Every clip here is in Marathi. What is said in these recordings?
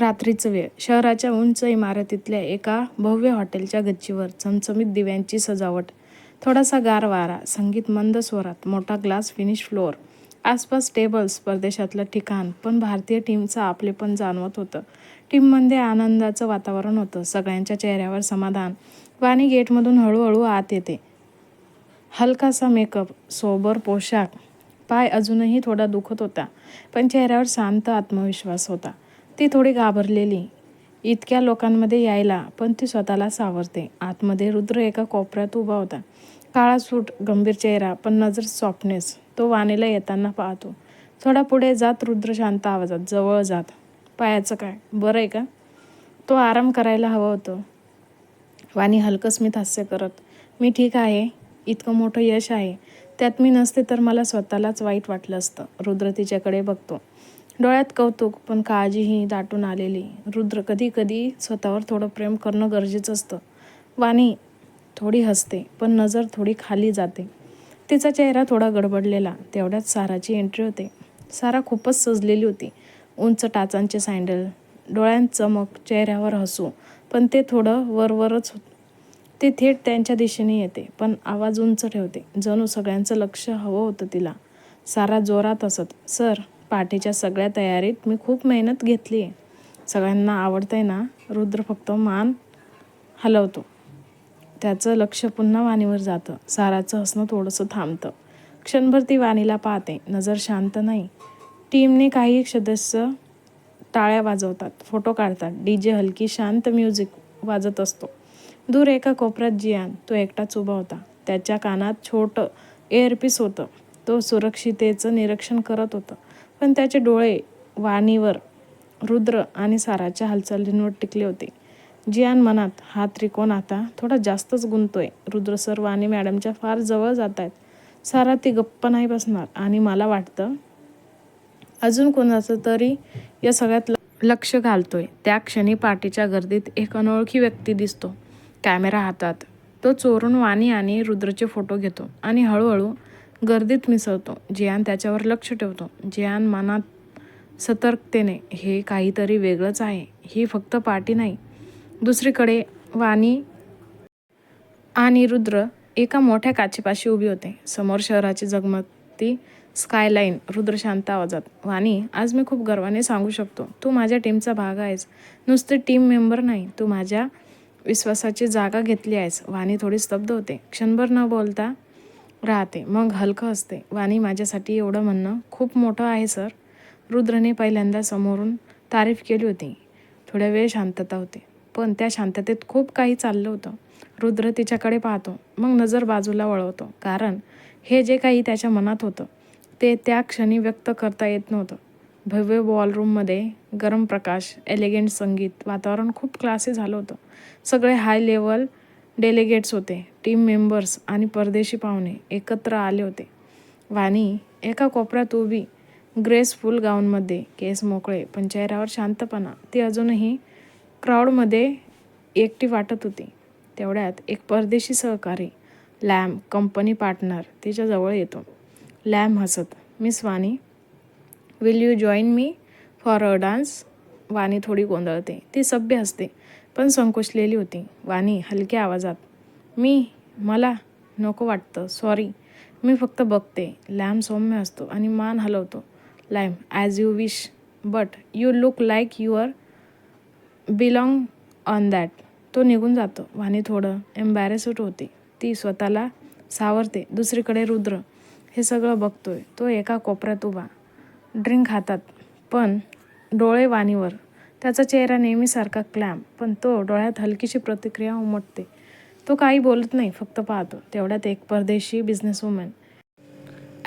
रात्रीचं वेळ. शहराच्या उंच इमारतीतल्या एका भव्य हॉटेलच्या गच्चीवर चमचमीत दिव्यांची सजावट. थोडासा गार वारा संगीत मंद स्वरात मोठा ग्लास फिनिश फ्लोअर आसपास टेबल्स परदेशातलं ठिकाण पण भारतीय टीमचं आपलेपण जाणवत होतं. टीममध्ये आनंदाचं वातावरण होतं. सगळ्यांच्या चेहऱ्यावर समाधान. वाणी गेटमधून हळूहळू आत येते. हलकासा मेकअप सोबर पोशाख. पाय अजूनही थोडा दुखत होता पण चेहऱ्यावर शांत आत्मविश्वास होता. ती थोडी घाबरलेली. इतक्या लोकांमध्ये यायला पण ती स्वतःला सावरते. आतमध्ये रुद्र एका कोपऱ्यात उभा होता. काळा सूट गंभीर चेहरा पण नजर सॉफ्टनेस तो वाणीला येताना पाहतो. थोडा पुढे जात रुद्र शांत आवाजात. जवळ जात. पायाचं काय? बरं आहे का? तो आराम करायला हवं होतं. वाणी हलकस्मित हास्य करत. मी ठीक आहे. इतकं मोठं यश आहे. त्यात मी नसते तर मला स्वतःलाच वाईट वाटलं असतं. रुद्र तिच्याकडे बघतो. डोळ्यात कौतुक पण काळजीही दाटून आलेली. रुद्र कधी कधी स्वतःवर थोडं प्रेम करणं गरजेचं असतं. वाणी थोडी हसते पण नजर थोडी खाली जाते. तिचा चेहरा थोडा गडबडलेला तेवढ्यात साराची एंट्री होते. सारा खूपच सजलेली होती. उंच टाचांचे सँडल डोळ्यांत चमक चेहऱ्यावर हसू पण ते थोडं वरवरच होत. ते थेट त्यांच्या दिशेने येते पण आवाज उंच ठेवते. जणू सगळ्यांचं लक्ष हवं होतं तिला. सारा जोरात असत सर पाठीच्या सगळ्या तयारीत मी खूप मेहनत घेतली आहे सगळ्यांना आवडतंय ना रुद्र फक्त मान हलवतो. त्याचं लक्ष पुन्हा वाणीवर जातं. साराचं हसणं थोडंसं थांबतं. क्षणभर ती वाणीला पाहते. नजर शांत नाही. टीमने काही सदस्य टाळ्या वाजवतात. फोटो काढतात. डी जे हलकी शांत म्युझिक वाजत असतो. दूर एका कोपऱ्यात जियान. तो एकटाच उभा होता. त्याच्या कानात छोटं एअरपीस होतं. तो सुरक्षितेचं निरीक्षण करत होतं. पण त्याचे डोळे वाणीवर रुद्र आणि साराच्या हालचालींवर टिकले होते. जियान मनात हा त्रिकोण आता थोडा जास्तच गुंतोय रुद्र सर वाणी मॅडमच्या फार जवळ जात आहेत सारा ती गप्प नाही बसणार आणि मला वाटतं अजून कोणाचं तरी या सगळ्यात लक्ष घालतोय. त्या क्षणी पार्टीच्या गर्दीत एक अनोळखी व्यक्ती दिसतो. कॅमेरा हातात. तो चोरून वाणी आणि रुद्रचे फोटो घेतो आणि हळूहळू गर्दीत मिसळतो. जियान त्याच्यावर लक्ष ठेवतो. जियान मनात सतर्कतेने हे काहीतरी वेगळंच आहे. ही फक्त पार्टी नाही. दुसरीकडे वाणी आणि रुद्र एका मोठ्या काचेपाशी उभी होते. समोर शहराची जगमगती स्कायलाईन. रुद्र शांत आवाजात वाणी आज मी खूप गर्वाने सांगू शकतो. तू माझ्या टीमचा भाग आहेस. नुसते टीम मेंबर नाही. तू माझ्या विश्वासाची जागा घेतली आहेस. वाणी थोडी स्तब्ध होते. क्षणभर न बोलता राहते. मग हलकं असते. वाणी माझ्यासाठी एवढं म्हणणं खूप मोठं आहे सर. रुद्रने पहिल्यांदा समोरून तारीफ केली होती. थोड्या वेळ शांतता होती. पण त्या शांततेत खूप काही चाललं होतं. रुद्र तिच्याकडे पाहतो. मग नजर बाजूला वळवतो. कारण हे जे काही त्याच्या मनात होतं ते त्या क्षणी व्यक्त करता येत नव्हतं. भव्य बॉलरूममध्ये गरम प्रकाश एलिगंट संगीत वातावरण खूप क्लासी झालं होतं. सगळे हाय लेवल डेलिगेट्स होते टीम मेंबर्स आणि परदेशी पाहुणे एकत्र आले होते. वाणी एका कोपऱ्यात उभी ग्रेसफुल गाऊनमध्ये केस मोकळे पण चेहऱ्यावर शांतपणा. ती अजूनही क्राऊडमध्ये एकटी वाटत होती. तेवढ्यात एक परदेशी सहकारी लॅम कंपनी पार्टनर तिच्याजवळ येतो. लॅम हसत miss Vani will you join me for a dance Vani थोडी गोंधळते. ती सभ्य असते पण संकोचलेली होती. वाणी हलक्या आवाजात मी मला नको वाटतं सॉरी मी फक्त बघते. लॅम सौम्य असतो आणि मान हलवतो. Lam as you wish but you look like your belong on that तो निघून जातो. वाणी थोडं एम्बॅरेस्ड होते. ती स्वतःला सावरते. दुसरीकडे रुद्र हे सगळं बघतोय. तो एका कोपऱ्यात उभा. ड्रिंक हातात पण डोळे वाणीवर. त्याचा चेहरा नेहमीसारखा क्लॅम पण तो डोळ्यात हलकीशी प्रतिक्रिया उमटते. तो काही बोलत नाही फक्त पाहतो. तेवढ्यात एक परदेशी बिझनेसवुमन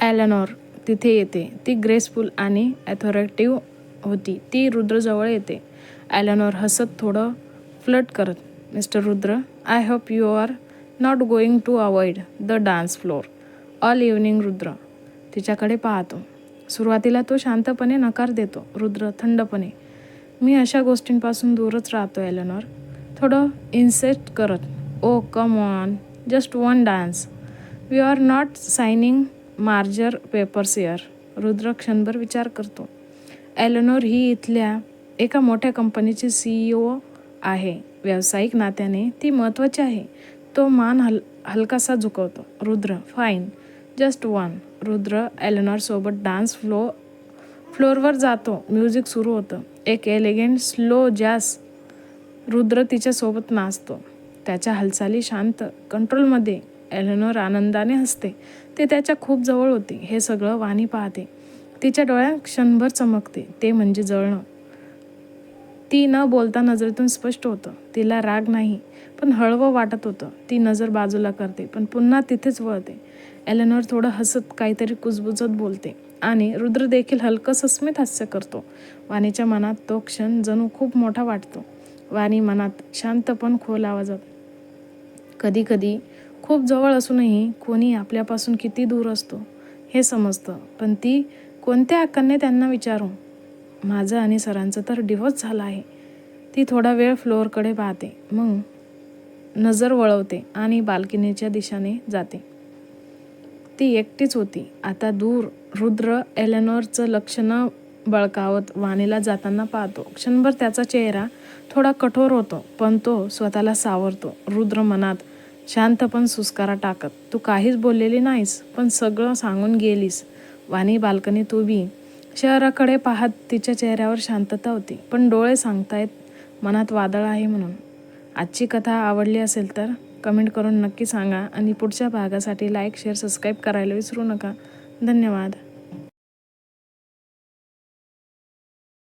ॲलनॉर तिथे येते. ती ग्रेसफुल आणि ॲथॉरेटिव्ह होती. ती रुद्रजवळ येते. ॲलनॉर हसत थोडं फ्लट करत mister Rudra I hope you are not going to avoid the dance floor all evening Rudra. तिच्याकडे पाहतो. सुरुवातीला तो शांतपणे नकार देतो रुद्र थंडपणे. मी अशा गोष्टींपासून दूरच राहतो एलनॉर. थोडं इन्सेस्ट करत ओ come on just one dance. We are not signing merger papers here Rudra क्षणभर विचार करतो. एलनोर ही इथल्या एका मोठ्या कंपनीची सी ओ आहे. व्यावसायिक नात्याने ती महत्त्वाची आहे. तो मान हल हलकासा झुकवतो. Rudra fine. Just one. Rudra एलेनॉरसोबत dance फ्लो फ्लोअरवर जातो. म्युझिक सुरू होतं. एक एलिगंट स्लो जॅस रुद्र तिच्यासोबत नाचतो. त्याच्या हालचाली शांत कंट्रोलमध्ये एलेनोर आनंदाने हसते. ते त्याच्या खूप जवळ होते. हे सगळं वाणी पाहते. तिच्या डोळ्यात क्षणभर चमकते. ते म्हणजे जळणं. ती न बोलता नजरेतून स्पष्ट होतं. तिला राग नाही पण हळवं वाटत होतं. ती नजर बाजूला करते पण पुन्हा तिथेच वळते. एलेनोर थोडं हसत काहीतरी कुजबुजत बोलते आणि रुद्र देखील हलकं सस्मित हास्य करतो. वाणीच्या मनात तो क्षण जणू खूप मोठा वाटतो. वाणी मनात शांत पण खोल आवाजात. कधी कधी खूप जवळ असूनही कोणी आपल्यापासून किती दूर असतो हे समजतं पण ती कोणत्या हक्काने त्यांना विचारू? माझं आणि सरांचं तर डिवोर्स झाला आहे. ती थोडा वेळ फ्लोअरकडे पाहते. मग नजर वळवते आणि बाल्कनीच्या दिशेने जाते. ती एकटीच होती. आता दूर रुद्र एलेनॉरचं लक्ष न बळकावत वाणीला जाताना पाहतो. क्षणभर त्याचा चेहरा थोडा कठोर होतो पण तो स्वतःला सावरतो. रुद्र मनात शांत पण सुस्कारा टाकत तू काहीच बोललेली नाहीस पण सगळं सांगून गेलीस. वाणी बाल्कनी तू बी शहराकडे पाहत तिच्या चेहऱ्यावर शांतता होती. पण डोळे सांगतायत मनात वादळ आहे म्हणून. आजची कथा आवडली असेल तर कमेंट करून नक्की सांगा आणि पुढच्या भागासाठी लाईक शेअर सबस्क्राईब करायला विसरू नका. धन्यवाद.